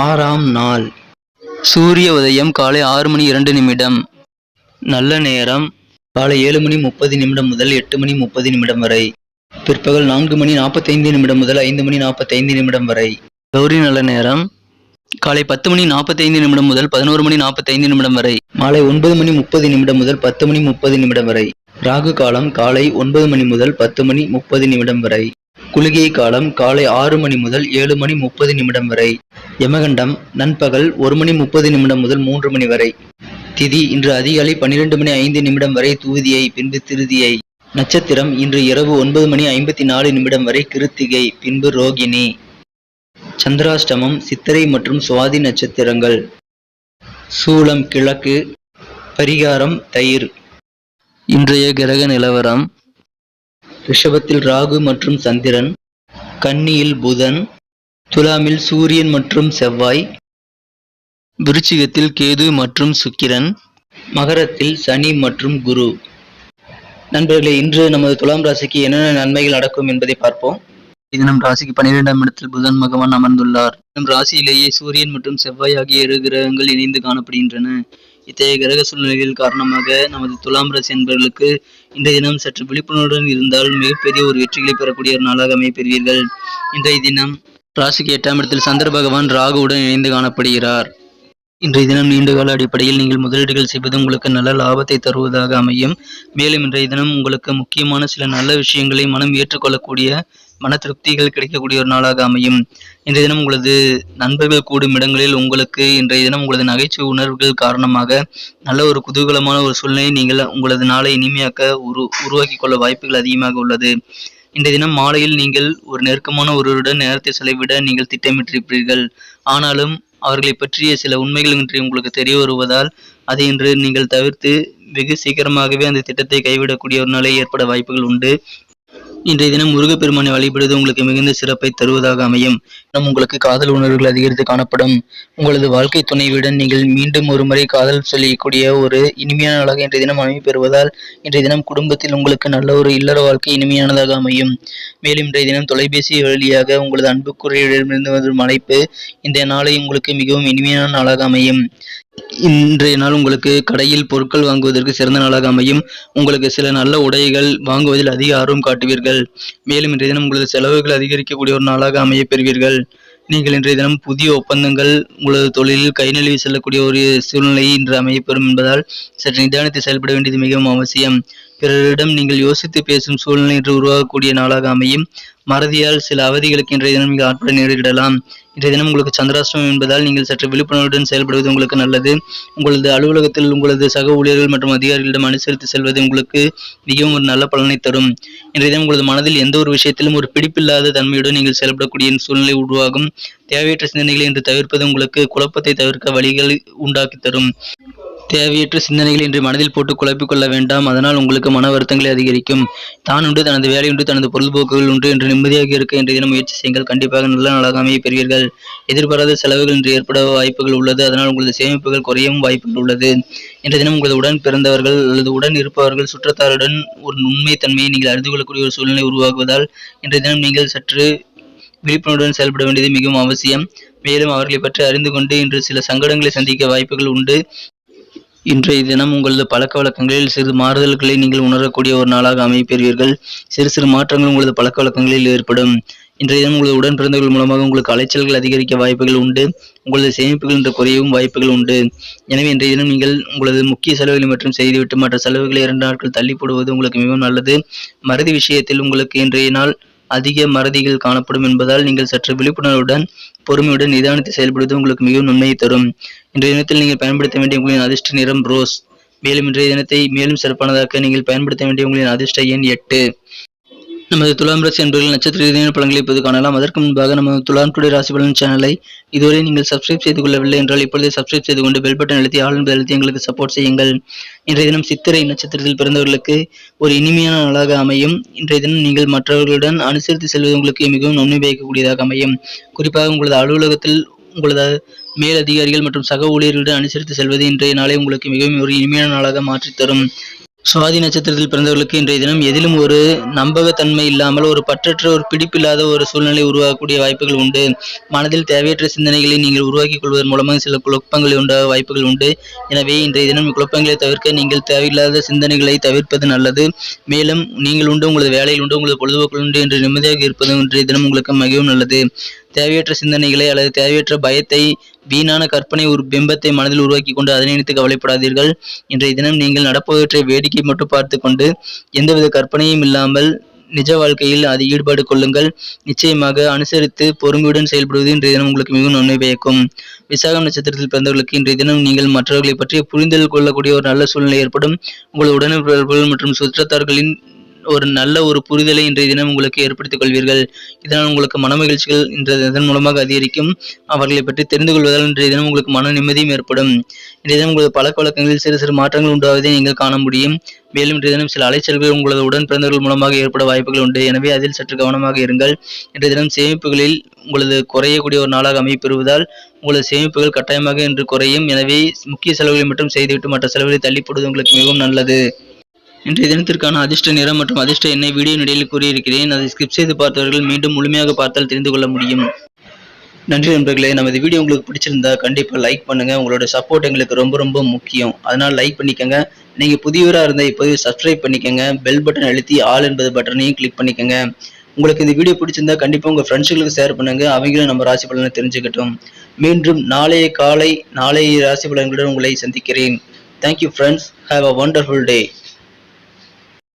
ஆறாம் நாள். சூரிய உதயம் காலை ஆறு மணி இரண்டு நிமிடம். நல்ல நேரம். காலை ஏழு மணி முப்பது நிமிடம் முதல் எட்டு மணி முப்பது நிமிடம் வரை. பிற்பகல் நான்கு மணி நாற்பத்தைந்து நிமிடம் முதல் ஐந்து மணி நாற்பத்தைந்து நிமிடம் வரை. கௌரி நல்ல நேரம். காலை பத்து மணி நாற்பத்தைந்து நிமிடம் முதல் பதினோரு மணி நாற்பத்தைந்து நிமிடம் வரை. மாலை ஒன்பது மணி முப்பது நிமிடம் முதல் பத்து மணி முப்பது நிமிடம் வரை. ராகு காலம் காலை ஒன்பது மணி முதல் பத்து மணி முப்பது நிமிடம் வரை. குளிகை காலம் காலை ஆறு மணி முதல் ஏழு மணி முப்பது நிமிடம் வரை. யமகண்டம் நண்பகல் ஒரு மணி முப்பது நிமிடம் முதல் மூன்று மணி வரை. திதி இன்று அதிகாலை பன்னிரண்டு மணி ஐந்து நிமிடம் வரை தூதியை பின்பு திருதியை. நட்சத்திரம் இன்று இரவு ஒன்பது மணி ஐம்பத்தி நாலு நிமிடம் வரை கிருத்திகை பின்பு ரோகிணி. சந்திராஷ்டமம் சித்திரை மற்றும் சுவாதி நட்சத்திரங்கள். சூளம் கிழக்கு. பரிகாரம் தயிர். இன்றைய கிரக நிலவரம் ரிஷபத்தில் ராகு மற்றும் சந்திரன் கன்னியில் புதன் துலாமில் சூரியன் மற்றும் செவ்வாய் விருச்சிகத்தில் கேது மற்றும் சுக்கிரன் மகரத்தில் சனி மற்றும் குரு. நண்பர்களே இன்று நமது துலாம் ராசிக்கு என்னென்ன நன்மைகள் நடக்கும் என்பதை பார்ப்போம். இது நம் ராசிக்கு பன்னிரெண்டாம் இடத்தில் புதன் பகவான் அமர்ந்துள்ளார். நம் ராசியிலேயே சூரியன் மற்றும் செவ்வாய் ஆகிய இரு கிரகங்கள் இணைந்து காணப்படுகின்றன. இத்தகைய கிரக சூழ்நிலைகள் காரணமாக நமது துலாம் ராசி என்பவர்களுக்கு இன்றைய தினம் சற்று விழிப்புணர்வுடன் இருந்தால் மிகப்பெரிய ஒரு வெற்றிகளை பெறக்கூடிய ஒரு நாளாக அமையப்பெறுவீர்கள். இன்றைய தினம் ராசிக்கு எட்டாம் இடத்தில் சந்திர பகவான் ராகுவுடன் இணைந்து காணப்படுகிறார். இன்றைய தினம் நீண்டகால அடிப்படையில் நீங்கள் முதலீடுகள் செய்வது உங்களுக்கு நல்ல லாபத்தை தருவதாக அமையும். மேலும் இன்றைய தினம் உங்களுக்கு முக்கியமான சில நல்ல விஷயங்களை மனம் ஏற்றுக்கொள்ளக்கூடிய மன திருப்திகள் கிடைக்கக்கூடிய ஒரு நாளாக அமையும். இன்றைய தினம் உங்களது நண்பர்கள் கூடும் இடங்களில் உங்களுக்கு இன்றைய தினம் உங்களது நகைச்சுவை உணர்வுகள் காரணமாக நல்ல ஒரு குதூகலமான ஒரு சூழ்நிலையை நீங்கள் உங்களது நாளை இனிமையாக்க உரு உருவாக்கி கொள்ள வாய்ப்புகள் அதிகமாக உள்ளது. இன்றைய தினம் மாலையில் நீங்கள் ஒரு நெருக்கமான ஒருவருடன் நேரத்தை செலவிட நீங்கள் திட்டமிட்டிருப்பீர்கள். ஆனாலும் அவர்களை பற்றிய சில உண்மைகள் இன்று உங்களுக்கு தெரிய வருவதால் அதை இன்று நீங்கள் தவிர்த்து வெகு சீக்கிரமாகவே அந்த திட்டத்தை கைவிடக்கூடிய ஒரு நிலை ஏற்பட வாய்ப்புகள் உண்டு. இன்றைய தினம் முருகப்பெருமானை வழிபடுவது உங்களுக்கு மிகுந்த சிறப்பை தருவதாக அமையும். நம் உங்களுக்கு காதல் உணர்வுகள் அதிகரித்து காணப்படும். உங்களது வாழ்க்கை துணைவியுடன் நீங்கள் மீண்டும் ஒரு முறை காதல் சொல்லிக்கூடிய ஒரு இனிமையான நாளாக இன்றைய தினம் அமைப்பெறுவதால் இன்றைய தினம் குடும்பத்தில் உங்களுக்கு நல்ல ஒரு இல்லற வாழ்க்கை இனிமையானதாக அமையும். மேலும் இன்றைய தினம் தொலைபேசி வழியாக உங்களது அன்புக்குரியரிடமிருந்து வரும் அழைப்பு இந்த நாளை உங்களுக்கு மிகவும் இனிமையான நாளாக அமையும். இன்றைய நாள் உங்களுக்கு கடையில் பொருட்கள் வாங்குவதற்கு சிறந்த நாளாக அமையும். உங்களுக்கு சில நல்ல உடைகள் வாங்குவதில் அதிக ஆர்வம் காட்டுவீர்கள். மேலும் இன்றைய தினம் உங்களது செலவுகள் அதிகரிக்கக்கூடிய ஒரு நாளாக அமைய பெறுவீர்கள். நீங்கள் இன்றைய தினம் புதிய ஒப்பந்தங்கள் உங்களது தொழிலில் கை நழுவி செல்லக்கூடிய ஒரு சூழ்நிலை இன்று அமையப்பெறும் என்பதால் சற்று நிதானித்து செயல்பட வேண்டியது மிகவும் அவசியம். பிறரிடம் நீங்கள் யோசித்து பேசும் சூழ்நிலை என்று உருவாகக்கூடிய நாளாக அமையும். மறதியால் சில அவதிகளுக்கு இன்றைய தினம் நீங்கள் ஆட்பட நேரிடலாம். இன்றைய தினம் உங்களுக்கு சந்திராஷ்டமம் என்பதால் நீங்கள் சற்று விழிப்புணர்வுடன் செயல்படுவது உங்களுக்கு நல்லது. உங்களது அலுவலகத்தில் உங்களது சக ஊழியர்கள் மற்றும் அதிகாரிகளிடம் அனுசரித்து செல்வது உங்களுக்கு மிகவும் ஒரு நல்ல பலனை தரும். இன்றைய தினம் உங்களது மனதில் எந்த ஒரு விஷயத்திலும் ஒரு பிடிப்பில்லாத தன்மையுடன் நீங்கள் செயல்படக்கூடிய சூழ்நிலை உருவாகும். தேவையற்ற சிந்தனைகளை இன்று தவிர்ப்பது உங்களுக்கு குழப்பத்தை தவிர்க்க வழிகள் உண்டாக்கி தரும். தேவையற்ற சிந்தனைகள் இன்று மனதில் போட்டு குழப்பிக் கொள்ள வேண்டாம். அதனால் உங்களுக்கு மன வருத்தங்களை அதிகரிக்கும். தான் உண்டு தனது வேலை உண்டு தனது பொழுதுபோக்குகள் உண்டு என்று நிம்மதியாக இருக்க இன்றைய தினம் முயற்சி செய்யுங்கள். கண்டிப்பாக நல்ல நாளாக அமைய பெறுவீர்கள். எதிர்பாராத செலவுகள் இன்று ஏற்பட வாய்ப்புகள் உள்ளது. அதனால் உங்களது சேமிப்புகள் குறையவும் வாய்ப்புகள் உள்ளது. இன்றைய தினம் உங்களது உடன் பிறந்தவர்கள் அல்லது உடன் இருப்பவர்கள் சுற்றத்தாருடன் ஒரு உண்மை தன்மையை நீங்கள் அறிந்து கொள்ளக்கூடிய ஒரு சூழ்நிலை உருவாகுவதால் இன்றைய தினம் நீங்கள் சற்று விழிப்புணர்வுடன் செயல்பட வேண்டியது மிகவும் அவசியம். மேலும் அவர்களை பற்றி அறிந்து கொண்டு இன்று சில சங்கடங்களை சந்திக்க வாய்ப்புகள் உண்டு. இன்றைய தினம் உங்களது பழக்க வழக்கங்களில் சிறு மாறுதல்களை நீங்கள் உணரக்கூடிய ஒரு நாளாக அமைப்பெறுவீர்கள் சிறு சிறு மாற்றங்கள் உங்களது பழக்க வழக்கங்களில் ஏற்படும். இன்றைய தினம் உங்களது உடன் பிறந்தவர்கள் மூலமாக உங்களுக்கு அலைச்சல்கள் அதிகரிக்க வாய்ப்புகள் உண்டு. உங்களது சேமிப்புகள் என்று குறையவும் வாய்ப்புகள் உண்டு. எனவே இன்றைய தினம் நீங்கள் உங்களது முக்கிய செலவுகளை மற்றும் செய்துவிட்டு மற்ற செலவுகளை இரண்டு நாட்கள் தள்ளி போடுவது உங்களுக்கு மிகவும் நல்லது. மறதி விஷயத்தில் உங்களுக்கு இன்றைய நாள் அதிக மறதிகள் காணப்படும் என்பதால் நீங்கள் சற்று விழிப்புணர்வுடன் பொறுமையுடன் நிதானித்து செயல்படுவது உங்களுக்கு மிகவும் நன்மையை தரும். இன்றைய தினத்தில் நீங்கள் பயன்படுத்த வேண்டிய உங்களின் அதிர்ஷ்ட நிறம் ரோஸ் மேலும் இன்றைய தினத்தை மேலும் சிறப்பானதாக்க நீங்கள் பயன்படுத்த வேண்டிய உங்களின் அதிர்ஷ்ட எண் எட்டு. நமது துலாம் ராசி என்பவர்கள் நட்சத்திர ரீதியான பலன்களை இப்போது காணலாம். அதற்கு முன்பாக நமது துலாம் டுடே ராசி பலன் சேனலை இதுவரை நீங்கள் சப்ஸ்கிரைப் செய்து கொள்ளவில்லை என்றால் இப்பொழுதே சப்ஸ்கிரைப் செய்து கொண்டு பெல் பட்டன் அழுத்தி ஆல் அழுத்தி எங்களுக்கு சப்போர்ட் செய்யுங்கள். இன்றைய தினம் சித்திரை நட்சத்திரத்தில் பிறந்தவர்களுக்கு ஒரு இனிமையான நாளாக அமையும். இன்றைய தினம் நீங்கள் மற்றவர்களுடன் அனுசரித்து செல்வது உங்களுக்கு மிகவும் நன்மை பயக்கக்கூடியதாக அமையும். குறிப்பாக உங்களது அலுவலகத்தில் உங்களது மேல் அதிகாரிகள் மற்றும் சக ஊழியர்களுடன் அனுசரித்து செல்வது இன்றைய நாளை உங்களுக்கு மிகவும் ஒரு இனிமையான நாளாக மாற்றித்தரும். சுவாதி நட்சத்திரத்தில் பிறந்தவர்களுக்கு இன்றைய தினம் எதிலும் ஒரு நம்பகத்தன்மை இல்லாமல் ஒரு பற்றற்ற ஒரு பிடிப்பில்லாத ஒரு சூழ்நிலை உருவாகக்கூடிய வாய்ப்புகள் உண்டு. மனதில் தேவையற்ற சிந்தனைகளை நீங்கள் உருவாக்கிக் கொள்வதன் மூலமாக சில குழப்பங்கள் உண்டாக வாய்ப்புகள் உண்டு. எனவே இன்றைய தினம் குழப்பங்களை தவிர்க்க நீங்கள் தேவையில்லாத சிந்தனைகளை தவிர்ப்பது நல்லது. மேலும் நீங்கள் உண்டு உங்களது வேலையில் உண்டு உங்களது பொழுதுபோக்கு உண்டு என்று நிம்மதியாக இருப்பது இன்றைய தினம் உங்களுக்கு மிகவும் நல்லது. தேவையற்ற சிந்தனைகளை அல்லது தேவையற்ற பயத்தை வீணான கற்பனை ஒரு பிம்பத்தை மனதில் உருவாக்கி கொண்டு அதனை நினைத்து கவலைப்படாதீர்கள். இன்றைய தினம் நீங்கள் நடப்பவற்றை வேடிக்கை மட்டும் பார்த்து கொண்டு எந்தவித கற்பனையும் இல்லாமல் நிஜ வாழ்க்கையில் அதை ஈடுபாடு கொள்ளுங்கள். நிச்சயமாக அனுசரித்து பொறுமையுடன் செயல்படுவது இன்றைய தினம் உங்களுக்கு மிகவும் நன்மை பயக்கும் விசாகம் நட்சத்திரத்தில் பிறந்தவர்களுக்கு இன்றைய தினம் நீங்கள் மற்றவர்களை பற்றி புரிந்து கொள்ளக்கூடிய ஒரு நல்ல சூழ்நிலை ஏற்படும். உங்கள் உடனிருப்பவர்கள் மற்றும் சுற்றத்தார்களின் ஒரு நல்ல ஒரு புரிதலை இன்றைய தினம் உங்களுக்கு ஏற்படுத்திக் கொள்வீர்கள். இதனால் உங்களுக்கு மன மகிழ்ச்சிகள் இன்றைய இதன் மூலமாக அதிகரிக்கும். அவர்களை பற்றி தெரிந்து கொள்வதால் இன்றைய தினம் உங்களுக்கு மன நிம்மதியும் ஏற்படும். இன்றைய தினம் உங்களது பழக்க வழக்கங்களில் சிறு சிறு மாற்றங்கள் உண்டாவதை நீங்கள் காண முடியும். மேலும் இன்றைய தினம் சில அலைச்சல்கள் உங்களது உடன் பிறந்தவர்கள் மூலமாக ஏற்பட வாய்ப்புகள் உண்டு. எனவே அதில் சற்று கவனமாக இருங்கள். இன்றைய தினம் சேமிப்புகளில் உங்களது குறையக்கூடிய ஒரு நாளாக அமைப்பெறுவதால் உங்களது சேமிப்புகள் கட்டாயமாக இன்று குறையும். எனவே முக்கிய செலவுகளை மட்டும் செய்துவிட்டு மற்ற செலவுகளை தள்ளிப்படுவது உங்களுக்கு மிகவும் நல்லது. இன்றைய தினத்திற்கான அதிர்ஷ்ட நிறம் மற்றும் அதிர்ஷ்ட எண்ணெய் வீடியோ இடையில் கூறியிருக்கிறேன். அதை ஸ்கிப் செய்து பார்த்தவர்கள் மீண்டும் முழுமையாக பார்த்தால் தெரிந்து கொள்ள முடியும். நன்றி நண்பர்களே நமது வீடியோ உங்களுக்கு பிடிச்சிருந்தா கண்டிப்பாக லைக் பண்ணுங்கள் உங்களோட சப்போர்ட் எங்களுக்கு ரொம்ப ரொம்ப முக்கியம். அதனால் லைக் பண்ணிக்கோங்க. நீங்கள் புதியவராக இருந்தால் இப்போது சப்ஸ்கிரைப் பண்ணிக்கோங்க. பெல் பட்டன் அழுத்தி ஆல் என்பது பட்டனையும் கிளிக் பண்ணிக்கோங்க. உங்களுக்கு இந்த வீடியோ பிடிச்சிருந்தா கண்டிப்பாக உங்கள் ஃப்ரெண்ட்ஸுகளுக்கு ஷேர் பண்ணுங்க. அவங்களும் நம்ம ராசி பலனை தெரிஞ்சுக்கட்டும். மீண்டும் நாளைய காலை நாளைய ராசி பலன்களுடன் உங்களை சந்திக்கிறேன். Thank you friends have a wonderful day